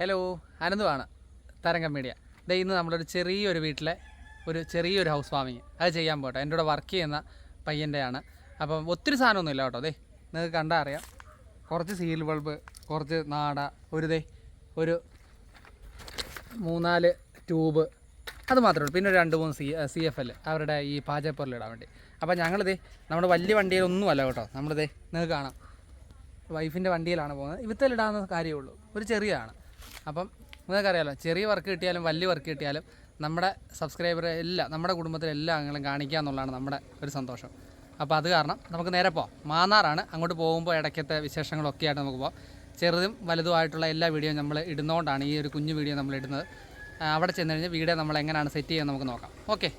Hello അനന്തുവാണ്. തരംഗം media. ദേ ഇന്ന് നമ്മളൊരു ചെറിയൊരു വീട്ടിലെ ഒരു ചെറിയൊരു ഹൗസ് വാമിങ് അത് ചെയ്യാൻ പോട്ടെ. എന്റെ കൂടെ വർക്ക് ചെയ്യുന്ന പയ്യന്റെയാണ്. അപ്പം ഒത്തിരി സാധനമൊന്നും ഇല്ല കേട്ടോ. ദേ നിങ്ങൾക്ക് കണ്ടാൽ അറിയാം. കുറച്ച് സീൽ ബൾബ് കുറച്ച് നാട ഒരു ദേ ഒരു മൂന്നാൽ ട്യൂബ് അത് മാത്രമേ ഉള്ളൂ. പിന്നെ ഒരു രണ്ട് മൂന്ന് സി സി എഫ് എൽ അവരുടെ ഈ പാചകപ്പൊരുളിടാൻ വേണ്ടി. അപ്പോൾ ഞങ്ങളിതേ നമ്മുടെ വലിയ വണ്ടിയിലൊന്നും അല്ല കേട്ടോ. നമ്മളിതേ നിങ്ങൾക്ക് കാണാം. വൈഫിന്റെ വണ്ടിയിലാണ് പോകുന്നത്. ഇവിത്തലിടാവുന്ന കാര്യമേ ഉള്ളൂ. ഒരു ചെറിയതാണ് അപ്പം നിങ്ങൾക്കറിയാലോ ചെറിയ വർക്ക് കിട്ടിയാലും വലിയ വർക്ക് കിട്ടിയാലും നമ്മുടെ സബ്സ്ക്രൈബറെ എല്ലാം നമ്മുടെ കുടുംബത്തിലെ എല്ലാ അംഗങ്ങളും കാണിക്കുക എന്നുള്ളതാണ് നമ്മുടെ ഒരു സന്തോഷം. അപ്പോൾ അത് കാരണം നമുക്ക് നേരെ പോവാം. മാന്നാറാണ് അങ്ങോട്ട് പോകുമ്പോൾ ഇടയ്ക്കത്തെ വിശേഷങ്ങളൊക്കെ ആയിട്ട് നമുക്ക് പോവാം. ചെറുതും വലുതുമായിട്ടുള്ള എല്ലാ വീഡിയോയും നമ്മൾ ഇടുന്നതുകൊണ്ടാണ് ഈ ഒരു കുഞ്ഞു വീഡിയോ നമ്മൾ ഇടുന്നത്. അവിടെ ചെന്ന് കഴിഞ്ഞാൽ വീഡിയോ നമ്മൾ എങ്ങനെയാണ് സെറ്റ് ചെയ്യാൻ നമുക്ക് നോക്കാം. ഓക്കെ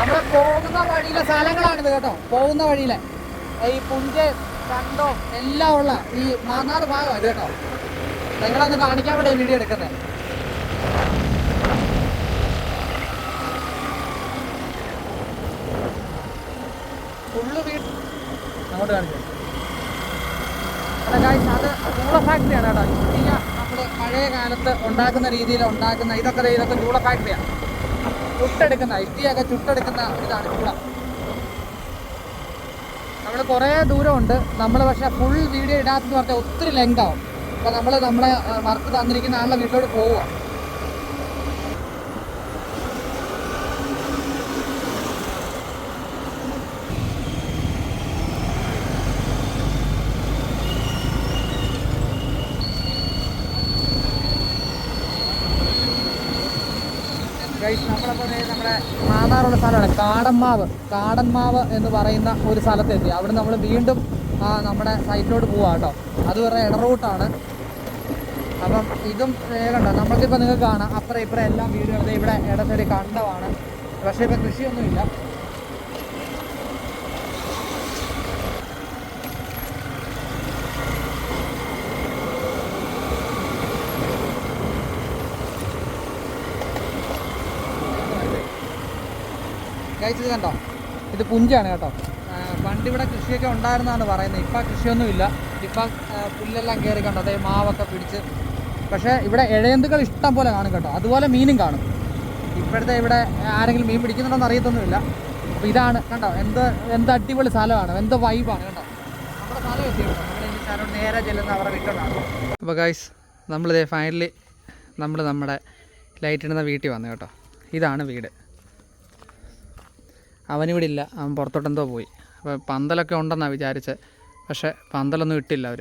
നമ്മുടെ പോകുന്ന വഴിയിലെ സ്ഥലങ്ങളാണിത് കേട്ടോ. പോകുന്ന വഴിയിലെ. ഈ പുഞ്ച കണ്ടോ എല്ലാം ഉള്ള ഈ മാന്നാർ ഭാഗമാണ് കേട്ടോ. നിങ്ങളൊന്ന് കാണിക്കാൻ വേണ്ടി വീഡിയോ എടുക്കുന്നത്. ഫുള്ള് വീട് അങ്ങോട്ട് കാണിച്ചു അത് ചൂള ഫാക്ടറിയാണ് കേട്ടോ. ഇഷ്ടിക നമ്മൾ പഴയ കാലത്ത് ഉണ്ടാക്കുന്ന രീതിയിൽ ഉണ്ടാക്കുന്ന ഇതൊക്കെ ഇതൊക്കെ ചൂള ഫാക്ടറിയാണ് ചുട്ടെടുക്കുന്ന ഇഷ്ടിയൊക്കെ ചുട്ടെടുക്കുന്ന ഇതാണ് ചൂള നമ്മൾ കുറേ ദൂരമുണ്ട്. നമ്മൾ പക്ഷേ ഫുൾ വീഡിയോ ഇടാത്തെന്ന് പറഞ്ഞാൽ ഒത്തിരി ലെങ്ത് ആവും. അപ്പോൾ നമ്മൾ നമ്മളെ വർക്ക് തന്നിരിക്കുന്ന ആളുടെ വീട്ടിലോട്ട് പോവുക ഗൈസ് നമ്മളപ്പോൾ ദേ നമ്മുടെ മാന്നാറുള്ള സ്ഥലമാണ് കാടന്മാവ് കാടന്മാവ് എന്ന് പറയുന്ന ഒരു സ്ഥലത്തെത്തി. അവിടെ നമ്മൾ വീണ്ടും നമ്മുടെ സൈറ്റിലോട്ട് പോവാം കേട്ടോ അത് വേറെ ഇടറൂട്ടാണ് അപ്പം ഇതും വേഗണ്ട നമ്മൾക്കിപ്പോൾ നിങ്ങൾക്ക് കാണാം. അപ്പുറം ഇപ്പുറം എല്ലാം വീടുകളും ഇവിടെ ഇടത്തൊരു കണ്ടമാണ് പക്ഷേ ഇപ്പം കൃഷിയൊന്നുമില്ല. ഇത് കണ്ടോ? ഇത് പുഞ്ചാണ് കേട്ടോ. പണ്ട് ഇവിടെ കൃഷിയൊക്കെ ഉണ്ടായിരുന്നാണ് പറയുന്നത്. ഇപ്പം കൃഷിയൊന്നുമില്ല. ഇപ്പം പുല്ലെല്ലാം കയറി കണ്ടോ? അതേ മാവൊക്കെ പിടിച്ച്. പക്ഷേ ഇവിടെ ഇഴയന്തുകൾ ഇഷ്ടം പോലെ കാണും കേട്ടോ. അതുപോലെ മീനും കാണും. ഇപ്പോഴത്തെ ഇവിടെ ആരെങ്കിലും മീൻ പിടിക്കുന്നുണ്ടോന്ന് അറിയത്തൊന്നുമില്ല. അപ്പോൾ ഇതാണ് കണ്ടോ? എന്ത് എന്ത് അടിപൊളി സ്ഥലമാണ്. എന്ത് വൈബാണ് കേട്ടോ നമ്മുടെ സ്ഥലം എത്തി നമ്മൾ ഈ നേരെ ചെല്ലുന്ന അവരുടെ വീട്ടിലാണ് അപ്പോൾ ഗൈസ് നമ്മളിതേ ഫൈനലി നമ്മൾ നമ്മുടെ ലൈറ്റ് ഇടുന്ന വീട്ടിൽ വന്നു കേട്ടോ. ഇതാണ് വീട്. അവനിവിടെ ഇല്ല അവൻ പുറത്തോട്ടെന്തോ പോയി. അപ്പോൾ പന്തലൊക്കെ ഉണ്ടെന്നാണ് വിചാരിച്ചത് പക്ഷേ പന്തലൊന്നും ഇട്ടില്ല അവർ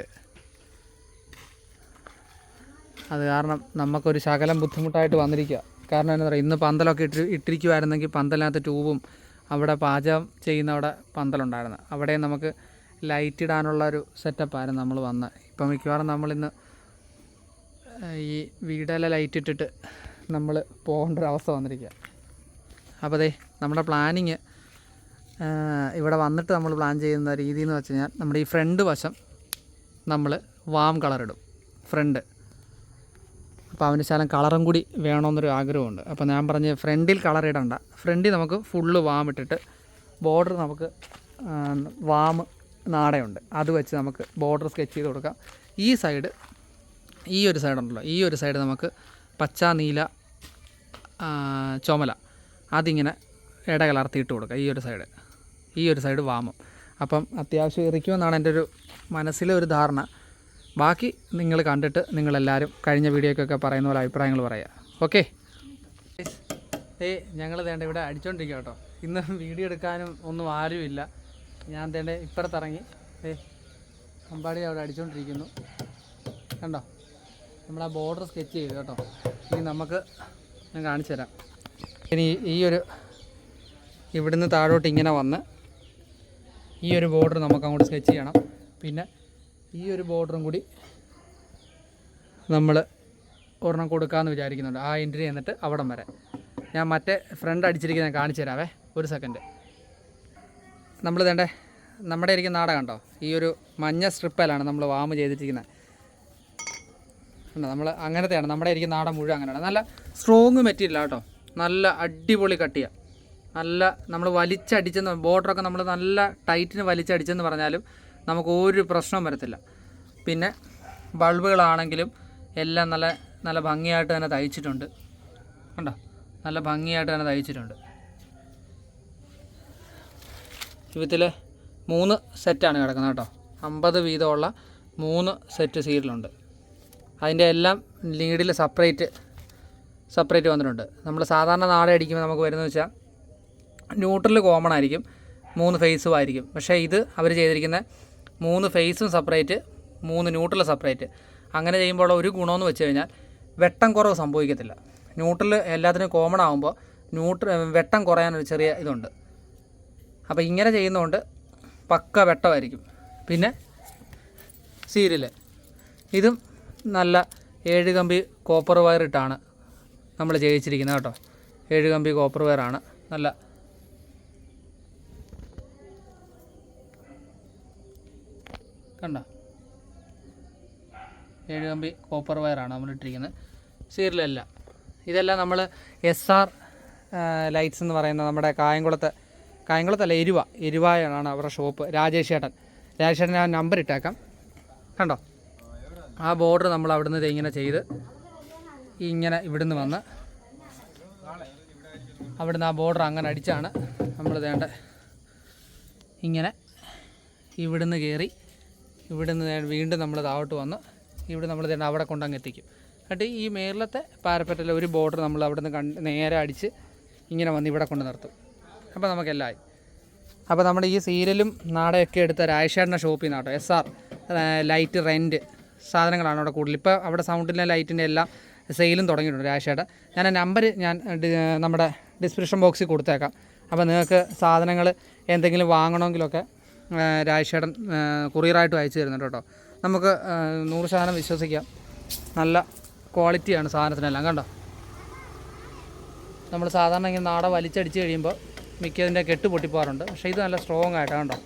അത് കാരണം നമുക്കൊരു ശകലം ബുദ്ധിമുട്ടായിട്ട് വന്നിരിക്കുക കാരണം എന്താ പറയുക ഇന്ന് പന്തലൊക്കെ ഇട്ട് ഇട്ടിരിക്കുമായിരുന്നെങ്കിൽ പന്തലിനകത്ത് ട്യൂബും അവിടെ പാചകം ചെയ്യുന്ന അവിടെ പന്തലുണ്ടായിരുന്നു. അവിടെ നമുക്ക് ലൈറ്റ് ഇടാനുള്ള ഒരു സെറ്റപ്പായിരുന്നു നമ്മൾ വന്ന്. ഇപ്പം മിക്കവാറും നമ്മളിന്ന് ഈ വീടല ലൈറ്റ് ഇട്ടിട്ട് നമ്മൾ പോകേണ്ട ഒരു അവസ്ഥ വന്നിരിക്കുക അപ്പോൾ അതെ നമ്മുടെ പ്ലാനിങ് ഇവിടെ വന്നിട്ട് നമ്മൾ പ്ലാൻ ചെയ്യുന്ന രീതി എന്ന് വെച്ച് കഴിഞ്ഞാൽ നമ്മുടെ ഈ ഫ്രണ്ട് വശം നമ്മൾ വാം കളർ ഇടും. ഫ്രണ്ട് അപ്പോൾ അവന് ശാലം കളറും കൂടി വേണമെന്നൊരു ആഗ്രഹമുണ്ട്. അപ്പോൾ ഞാൻ പറഞ്ഞ് ഫ്രണ്ടിൽ കളർ ഇടണ്ട. ഫ്രണ്ടിൽ നമുക്ക് ഫുള്ള് വാം ഇട്ടിട്ട് ബോർഡർ നമുക്ക് വാം നാടയുണ്ട്. അത് വെച്ച് നമുക്ക് ബോർഡർ സ്കെച്ച് ചെയ്ത് കൊടുക്കാം. ഈ സൈഡ് ഈ ഒരു സൈഡ് ഉണ്ടല്ലോ. ഈ ഒരു സൈഡ് നമുക്ക് പച്ച നീല ചുമല അതിങ്ങനെ ഇട കലർത്തിയിട്ട് കൊടുക്കുക ഈ ഒരു സൈഡ് ഈ ഒരു സൈഡ് വാമം. അപ്പം അത്യാവശ്യം ഇറിക്കുമെന്നാണ് എന്റെ ഒരു മനസ്സിലെ ഒരു ധാരണ. ബാക്കി നിങ്ങൾ കണ്ടിട്ട് നിങ്ങളെല്ലാവരും കഴിഞ്ഞ വീഡിയോക്കൊക്കെ പറയുന്ന പോലെ അഭിപ്രായങ്ങൾ പറയുക ഓക്കെ ഏയ് ഞങ്ങൾ തേണ്ട ഇവിടെ അടിച്ചോണ്ടിരിക്കുക കേട്ടോ. ഇന്ന് വീഡിയോ എടുക്കാനും ഒന്നും ആരുമില്ല. ഞാൻ തേണ്ട ഇപ്പുറത്തിറങ്ങി. ഏ അമ്പാടി അവിടെ അടിച്ചോണ്ടിരിക്കുന്നു. കണ്ടോ? നമ്മൾ ആ ബോർഡർ സ്കെച്ച് ചെയ്തു കേട്ടോ. ഇനി നമുക്ക് ഞാൻ കാണിച്ചു തരാം ഇനി ഈ ഒരു ഇവിടുന്ന് താഴോട്ട് ഇങ്ങനെ വന്ന് ഈ ഒരു ബോർഡർ നമുക്ക് അങ്ങോട്ട് സ്കെച്ച് ചെയ്യണം. പിന്നെ ഈ ഒരു ബോർഡറും കൂടി നമ്മൾ ഒരെണ്ണം കൊടുക്കാമെന്ന് വിചാരിക്കുന്നുണ്ട്. ആ എൻട്രി എന്നിട്ട് അവിടം വരെ. ഞാൻ മറ്റേ ഫ്രണ്ട് അടിച്ചിരിക്കുന്നത് കാണിച്ചു തരാവേ. ഒരു സെക്കൻഡ് നമ്മൾ തേണ്ടേ നമ്മുടെ ഇരിക്കുന്ന നാട കണ്ടോ? ഈ ഒരു മഞ്ഞ സ്ട്രിപ്പലാണ് നമ്മൾ വാമ് ചെയ്തിരിക്കുന്നത് നമ്മൾ അങ്ങനത്തെയാണ്. നമ്മുടെ ഇരിക്കുന്ന നാടൻ മുഴുവൻ അങ്ങനെയാണ്. നല്ല സ്ട്രോങ് മെറ്റീരിയൽ കേട്ടോ. നല്ല അടിപൊളി കട്ടിയ. നല്ല നമ്മൾ വലിച്ചടിച്ചെന്ന് ബോർഡറൊക്കെ നമ്മൾ നല്ല ടൈറ്റിന് വലിച്ചടിച്ചെന്ന് പറഞ്ഞാലും നമുക്ക് ഒരു പ്രശ്നവും വരത്തില്ല. പിന്നെ ബൾബുകളാണെങ്കിലും എല്ലാം നല്ല നല്ല ഭംഗിയായിട്ട് തന്നെ തയ്ച്ചിട്ടുണ്ട്. കണ്ടോ? നല്ല ഭംഗിയായിട്ട് തന്നെ തയ്ച്ചിട്ടുണ്ട്. ഇതിൽ മൂന്ന് സെറ്റാണ് കിടക്കുന്നത് കേട്ടോ. അമ്പത് വീതമുള്ള മൂന്ന് സെറ്റ് സീരിയലുണ്ട്. അതിന്റെ എല്ലാം ലീഡിൽ സെപ്പറേറ്റ് സെപ്പറേറ്റ് വന്നിട്ടുണ്ട്. നമ്മൾ സാധാരണ നാടെ അടിക്കുമ്പോൾ നമുക്ക് വരുന്നത് വെച്ചാൽ ന്യൂട്രൽ കോമൺ ആയിരിക്കും മൂന്ന് ഫേസും ആയിരിക്കും. പക്ഷേ ഇത് അവർ ചെയ്തിരിക്കുന്ന മൂന്ന് ഫേസും സെപ്പറേറ്റ് മൂന്ന് ന്യൂട്രൽ സെപ്പറേറ്റ്. അങ്ങനെ ചെയ്യുമ്പോൾ ഒരു ഗുണമെന്ന് വെച്ച് കഴിഞ്ഞാൽ വെട്ടം കുറവ് സംഭവിക്കത്തില്ല. ന്യൂട്രൽ എല്ലാത്തിനും കോമൺ ആകുമ്പോൾ ന്യൂട്ര വെട്ടം കുറയാനൊരു ചെറിയ ഇതുണ്ട്. അപ്പോൾ ഇങ്ങനെ ചെയ്യുന്നതുകൊണ്ട് പക്ക വെട്ടമായിരിക്കും. പിന്നെ സീരിയൽ ഇതും നല്ല ഏഴ് കമ്പി കോപ്പർ വയർ ഇട്ടാണ് നമ്മൾ ചെയ്യിച്ചിരിക്കുന്നത് കേട്ടോ. ഏഴ് കമ്പി കോപ്പർ വയറാണ്. നല്ല കണ്ടോ? ഏഴ് കമ്പി കോപ്പർ വയറാണ് നമ്മൾ ഇട്ടിരിക്കുന്നത് സീരിലല്ല ഇതെല്ലാം നമ്മൾ എസ് ആർ ലൈറ്റ്സ് എന്ന് പറയുന്ന നമ്മുടെ കായംകുളത്ത് കായംകുളത്തല്ല എരുവ. എരുവായാണ് അവരുടെ ഷോപ്പ് രാജേഷ് ചേട്ടൻ രാജേഷ് ചേട്ടൻ ഞാൻ നമ്പർ ഇട്ടേക്കാം. കണ്ടോ? ആ ബോർഡർ നമ്മൾ അവിടുന്ന് ഇങ്ങനെ ചെയ്ത് ഇങ്ങനെ ഇവിടുന്ന് വന്ന് അവിടുന്ന് ആ ബോർഡർ അങ്ങനെ അടിച്ചാണ് നമ്മൾ വേണ്ട ഇങ്ങനെ ഇവിടുന്ന് കയറി ഇവിടുന്ന് നിന്ന് വീണ്ടും നമ്മൾ താഴോട്ട് വന്ന് ഇവിടെ നമ്മൾ തന്നെ അവിടെ കൊണ്ടങ്ങ് എത്തിക്കും. എന്നിട്ട് ഈ മേളിലത്തെ പാരപ്പറ്റിലെ ഒരു ബോർഡർ നമ്മൾ അവിടെ നിന്ന് കണ്ട് നേരെ അടിച്ച് ഇങ്ങനെ വന്ന് ഇവിടെ കൊണ്ട് നിർത്തും. അപ്പോൾ നമുക്കെല്ലാം ആയി അപ്പോൾ നമ്മുടെ ഈ സീരിയലും നാടകമൊക്കെ എടുത്ത രാജേഷേട്ടന്റെ ഷോപ്പിൽ നിന്ന് കേട്ടോ എസ് ആർ ലൈറ്റ് റെന്റ് സാധനങ്ങളാണ് അവിടെ കൂടുതൽ. ഇപ്പോൾ അവിടെ സൗണ്ടിന്റെ ലൈറ്റിന്റെ എല്ലാം സെയിലും തുടങ്ങിയിട്ടുണ്ട് രാജേഷേട്ടൻ ഞാൻ ആ നമ്പർ ഞാൻ നമ്മുടെ ഡിസ്ക്രിപ്ഷൻ ബോക്സിൽ കൊടുത്തേക്കാം. അപ്പോൾ നിങ്ങൾക്ക് സാധനങ്ങൾ എന്തെങ്കിലും വാങ്ങണമെങ്കിലൊക്കെ ആ, കുറിയറായിട്ട് അയച്ചു തരുന്നുണ്ട് കേട്ടോ. നമുക്ക് നൂറ് ശതമാനം വിശ്വസിക്കാം. നല്ല ക്വാളിറ്റിയാണ് സാധനത്തിനെല്ലാം കണ്ടോ? നമ്മൾ സാധാരണ ഇങ്ങനെ നാട വലിച്ചടിച്ച് കഴിയുമ്പോൾ മിക്കതിന്റെ കെട്ട് പൊട്ടിപ്പോകാറുണ്ട്. പക്ഷേ ഇത് നല്ല സ്ട്രോങ് ആയിട്ടാണ് കണ്ടോ?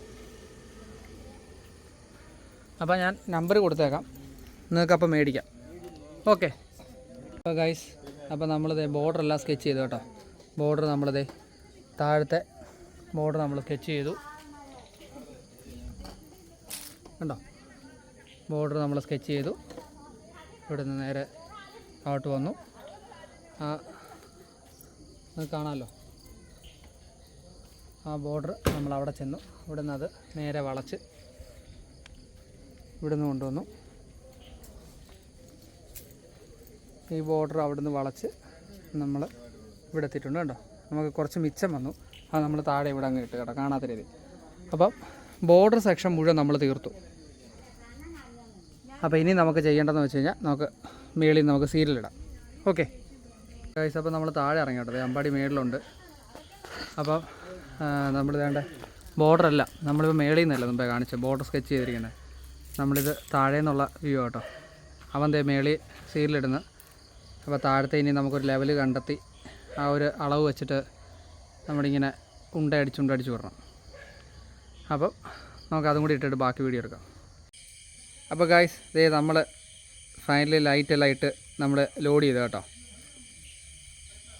അപ്പോൾ ഞാൻ നമ്പർ കൊടുത്തേക്കാം. നിങ്ങൾക്ക് അപ്പോൾ മേടിക്കാം. ഓക്കെ അപ്പോൾ ഗൈസ് അപ്പോൾ നമ്മളിത് ബോർഡർ എല്ലാം സ്കെച്ച് ചെയ്തു കേട്ടോ. ബോർഡർ നമ്മളിത് താഴത്തെ ബോർഡർ നമ്മൾ സ്കെച്ച് ചെയ്തു. കണ്ടോ? ബോർഡർ നമ്മൾ സ്കെച്ച് ചെയ്തു. ഇവിടെ നിന്ന് നേരെ അങ്ങോട്ട് വന്നു. ആ കാണാമല്ലോ ആ ബോർഡർ നമ്മൾ അവിടെ ചെന്നു. ഇവിടെ നിന്ന് അത് നേരെ വളച്ച് ഇവിടെ നിന്ന് കൊണ്ടുവന്നു. ഈ ബോർഡർ അവിടെ നിന്ന് വളച്ച് നമ്മൾ ഇവിടെ എത്തിയിട്ടുണ്ട് കേട്ടോ നമുക്ക് കുറച്ച് മിച്ചം വന്നു. അത് നമ്മൾ താഴെ ഇവിടെ അങ്ങ് ഇട്ട് കേട്ടോ കാണാത്ത രീതി. അപ്പം ബോർഡർ സെക്ഷൻ മുഴുവൻ നമ്മൾ തീർത്തു. അപ്പോൾ ഇനി നമുക്ക് ചെയ്യേണ്ടതെന്ന് വെച്ച് കഴിഞ്ഞാൽ നമുക്ക് മേളിൽ നമുക്ക് സീരിയൽ ഇടാം. ഓക്കെ ഗൈസ് അപ്പോൾ നമ്മൾ താഴെ ഇറങ്ങി അമ്പാടി മേളിലുണ്ട്. അപ്പോൾ നമ്മൾ വേണ്ട ബോർഡർ അല്ല. നമ്മളിപ്പോൾ മേളിൽ നിന്നല്ല മുമ്പേ കാണിച്ചത് ബോർഡർ സ്കെച്ച് ചെയ്തിരിക്കുന്നത് നമ്മളിത് താഴെ നിന്നുള്ള വ്യൂ കേട്ടോ അവൻ ദേ മേളിൽ സീരിലിടുന്നു അപ്പോൾ താഴത്തെ ഇനി നമുക്കൊരു ലെവൽ കണ്ടെത്തി ആ ഒരു അളവ് വെച്ചിട്ട് നമ്മളിങ്ങനെ ഉണ്ടയടിച്ച് ഉണ്ടടിച്ച് വിടണം അപ്പോൾ നമുക്ക് അതും കൂടി ഇട്ടിട്ട് ബാക്കി വീഡിയോ എടുക്കാം. അപ്പോൾ ഗായ്സ് ഇതേ നമ്മൾ ഫൈനലി ലൈറ്റ് എല്ലാം ഇട്ട് നമ്മൾ ലോഡ് ചെയ്തു കേട്ടോ.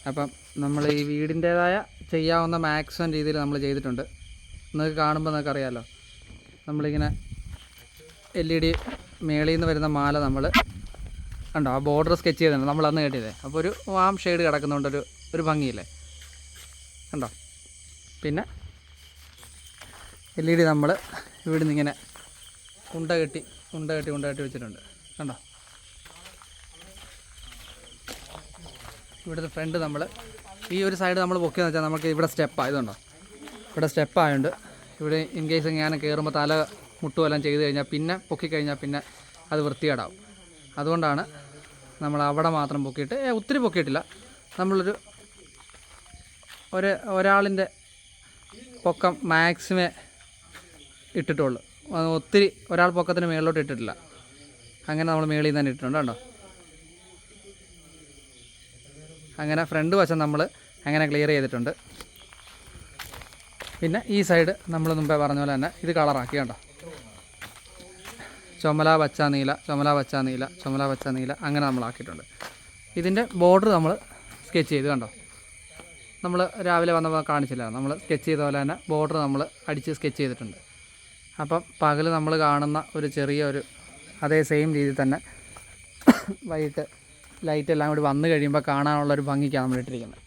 അപ്പം നമ്മൾ ഈ വീടിന്റേതായ ചെയ്യാവുന്ന മാക്സിമം രീതിയിൽ നമ്മൾ ചെയ്തിട്ടുണ്ട്. നിങ്ങൾക്ക് കാണുമ്പോൾ നിങ്ങൾക്ക് അറിയാമല്ലോ നമ്മളിങ്ങനെ എൽ ഇ ഡി മേളിൽ നിന്ന് വരുന്ന മാല നമ്മൾ ഉണ്ടോ ആ ബോർഡർ സ്കെച്ച് ചെയ്തിട്ടുണ്ട്. നമ്മൾ അന്ന് കേട്ടില്ലേ? അപ്പോൾ ഒരു വാം ഷെയ്ഡ് കിടക്കുന്നതുകൊണ്ട് ഒരു ഭംഗിയില്ലേ? കണ്ടോ? പിന്നെ എൽ ഇ ഡി നമ്മൾ ഇവിടുന്ന് ഇങ്ങനെ ഉണ്ട കെട്ടി ഉണ്ട കെട്ടി വെച്ചിട്ടുണ്ട്. കണ്ടോ? ഇവിടുത്തെ ഫ്രണ്ട് നമ്മൾ ഈ ഒരു സൈഡ് നമ്മൾ പൊക്കിയെന്ന് വെച്ചാൽ നമുക്ക് ഇവിടെ സ്റ്റെപ്പ് ഇതുണ്ടോ ഇവിടെ സ്റ്റെപ്പ് ആയതുകൊണ്ട് ഇവിടെ ഇൻ കേസ് ഞാൻ കയറുമ്പോൾ തല മുട്ടുമെല്ലാം ചെയ്ത് കഴിഞ്ഞാൽ പിന്നെ പൊക്കി കഴിഞ്ഞാൽ പിന്നെ അത് വൃത്തികേടാവും. അതുകൊണ്ടാണ് നമ്മൾ അവിടെ മാത്രം പൊക്കിയിട്ട് ഒത്തിരി പൊക്കിയിട്ടില്ല. നമ്മളൊരു ഒരു ഒരാളിന്റെ പൊക്കം മാക്സിമേ ഇട്ടിട്ടുള്ളൂ. ഒത്തിരി ഒരാൾ പൊക്കത്തിന് മേളിലോട്ട് ഇട്ടിട്ടില്ല. അങ്ങനെ നമ്മൾ മേളിൽ നിന്ന് തന്നെ ഇട്ടിട്ടുണ്ട് കേട്ടോ അങ്ങനെ ഫ്രണ്ട് വശം നമ്മൾ അങ്ങനെ ക്ലിയർ ചെയ്തിട്ടുണ്ട്. പിന്നെ ഈ സൈഡ് നമ്മൾ മുമ്പേ പറഞ്ഞ പോലെ തന്നെ ഇത് കളറാക്കി കേട്ടോ ചുമല പച്ച നീല ചുമല പച്ച നീല ചുമല പച്ച നീല അങ്ങനെ നമ്മൾ ആക്കിയിട്ടുണ്ട്. ഇതിന്റെ ബോർഡർ നമ്മൾ സ്കെച്ച് ചെയ്ത് കണ്ടോ? നമ്മൾ രാവിലെ വന്നപ്പോൾ കാണിച്ചില്ല. നമ്മൾ സ്കെച്ച് ചെയ്ത പോലെ തന്നെ ബോർഡർ നമ്മൾ അടിച്ച് സ്കെച്ച് ചെയ്തിട്ടുണ്ട്. അപ്പം പകൽ നമ്മൾ കാണുന്ന ഒരു ചെറിയ ഒരു അതേ സെയിം രീതിയിൽ തന്നെ വൈകിട്ട് ലൈറ്റ് എല്ലാം കൂടി വന്നു കഴിയുമ്പോൾ കാണാനുള്ള ഒരു ഭംഗിക്കാണ് നമ്മൾ ഇട്ടിരിക്കുന്നത്.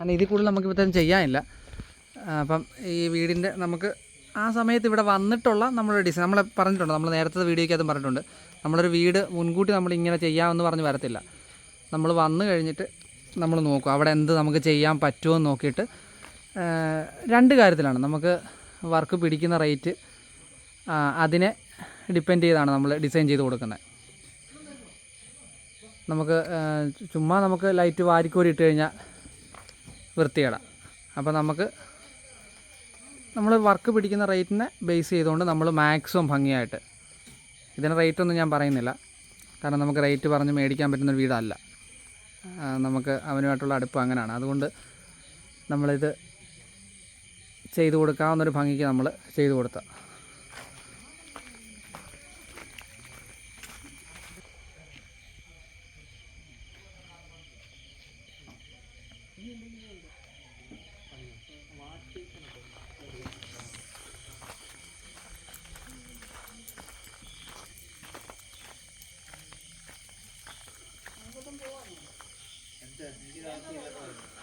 കാരണം ഇതിൽ കൂടുതൽ നമുക്ക് ഇപ്പോഴത്തേനും ചെയ്യാനില്ല. അപ്പം ഈ വീടിന്റെ നമുക്ക് ആ സമയത്ത് ഇവിടെ വന്നിട്ടുള്ള നമ്മുടെ ഡിസൈൻ നമ്മൾ പറഞ്ഞിട്ടുണ്ട് നമ്മൾ നേരത്തെ വീഡിയോയ്ക്കകത്തും പറഞ്ഞിട്ടുണ്ട്. നമ്മളൊരു വീട് മുൻകൂട്ടി നമ്മൾ ഇങ്ങനെ ചെയ്യാമെന്ന് പറഞ്ഞ് വരത്തില്ല. നമ്മൾ വന്നു കഴിഞ്ഞിട്ട് നമ്മൾ നോക്കും അവിടെ എന്ത് നമുക്ക് ചെയ്യാൻ പറ്റുമോ നോക്കിയിട്ട് രണ്ട് കാര്യത്തിലാണ്. നമുക്ക് വർക്ക് പിടിക്കുന്ന റേറ്റ് അതിനെ ഡിപ്പെൻഡ് ചെയ്താണ് നമ്മൾ ഡിസൈൻ ചെയ്ത് കൊടുക്കുന്നത്. നമുക്ക് ചുമ്മാ നമുക്ക് ലൈറ്റ് വാരിക്കോരി ഇട്ട് കഴിഞ്ഞാൽ വൃത്തികേടാം. അപ്പോൾ നമുക്ക് നമ്മൾ വർക്ക് പിടിക്കുന്ന റേറ്റിനെ ബേസ് ചെയ്തുകൊണ്ട് നമ്മൾ മാക്സിമം ഭംഗിയായിട്ട്. ഇതിന് റേറ്റ് ഒന്നും ഞാൻ പറയുന്നില്ല. കാരണം നമുക്ക് റേറ്റ് പറഞ്ഞ് മേടിക്കാൻ പറ്റുന്ന വീടല്ല. നമുക്ക് അവനുമായിട്ടുള്ള അടുപ്പ് അങ്ങനെയാണ്. അതുകൊണ്ട് നമ്മളിത് ചെയ്തു കൊടുക്കാവുന്നൊരു ഭംഗിക്ക് നമ്മൾ ചെയ്തു കൊടുത്ത.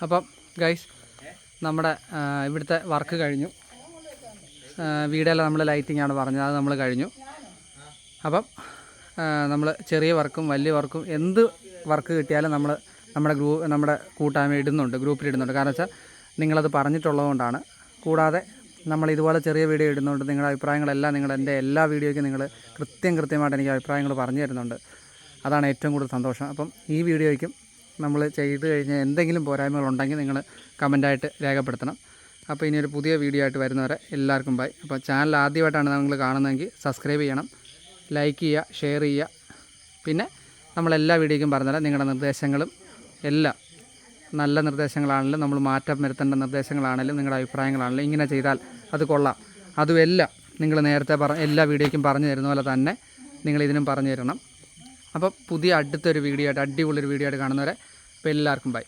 അപ്പം ഗൈസ് നമ്മുടെ ഇവിടുത്തെ വർക്ക് കഴിഞ്ഞു. വീടെല്ലാം നമ്മൾ ലൈറ്റിംഗ് ആണ് പറഞ്ഞത്. അത് നമ്മൾ കഴിഞ്ഞു. അപ്പം നമ്മൾ ചെറിയ വർക്കും വലിയ വർക്കും എന്ത് വർക്ക് കിട്ടിയാലും നമ്മൾ നമ്മുടെ ഗ്രൂ നമ്മുടെ കൂട്ടായ്മ ഇടുന്നുണ്ട് ഗ്രൂപ്പിൽ ഇടുന്നുണ്ട്. കാരണം വെച്ചാൽ നിങ്ങളത് പറഞ്ഞിട്ടുള്ളതുകൊണ്ടാണ് കൂടാതെ നമ്മൾ ഇതുപോലെ ചെറിയ വീഡിയോ ഇടുന്നുണ്ട്. നിങ്ങളുടെ അഭിപ്രായങ്ങളെല്ലാം നിങ്ങൾ എന്റെ എല്ലാ വീഡിയോയ്ക്കും നിങ്ങൾ കൃത്യം കൃത്യമായിട്ട് എനിക്ക് അഭിപ്രായങ്ങൾ പറഞ്ഞു തരുന്നുണ്ട്. അതാണ് ഏറ്റവും കൂടുതൽ സന്തോഷം. അപ്പം ഈ വീഡിയോയ്ക്കും നമ്മൾ ചെയ്ത് കഴിഞ്ഞാൽ എന്തെങ്കിലും പോരായ്മകളുണ്ടെങ്കിൽ നിങ്ങൾ കമന്റായിട്ട് രേഖപ്പെടുത്തണം. അപ്പോൾ ഇനി ഒരു പുതിയ വീഡിയോ ആയിട്ട് വരുന്നവരെ എല്ലാവർക്കും ബൈ അപ്പോൾ ചാനൽ ആദ്യമായിട്ടാണ് നിങ്ങൾ കാണുന്നതെങ്കിൽ സബ്സ്ക്രൈബ് ചെയ്യണം. ലൈക്ക് ചെയ്യുക ഷെയർ ചെയ്യുക. പിന്നെ നമ്മളെല്ലാ വീഡിയോയ്ക്കും പറഞ്ഞുതരാം. നിങ്ങളുടെ നിർദ്ദേശങ്ങളും എല്ലാം നല്ല നിർദ്ദേശങ്ങളാണെങ്കിലും നമ്മൾ മാറ്റം വരുത്തേണ്ട നിർദ്ദേശങ്ങളാണെങ്കിലും നിങ്ങളുടെ അഭിപ്രായങ്ങളാണെങ്കിലും ഇങ്ങനെ ചെയ്താൽ അത് കൊള്ളാം. അതുമെല്ലാം നിങ്ങൾ നേരത്തെ പറ എല്ലാ വീഡിയോയ്ക്കും പറഞ്ഞു തരുന്ന പോലെ തന്നെ നിങ്ങളിതിനും പറഞ്ഞു തരണം. അപ്പോൾ പുതിയ അടുത്തൊരു വീഡിയോ ആയിട്ട് അടിപൊളി ഒരു വീഡിയോ ആയിട്ട് കാണുന്നവരെ അപ്പോൾ എല്ലാവർക്കും ബൈ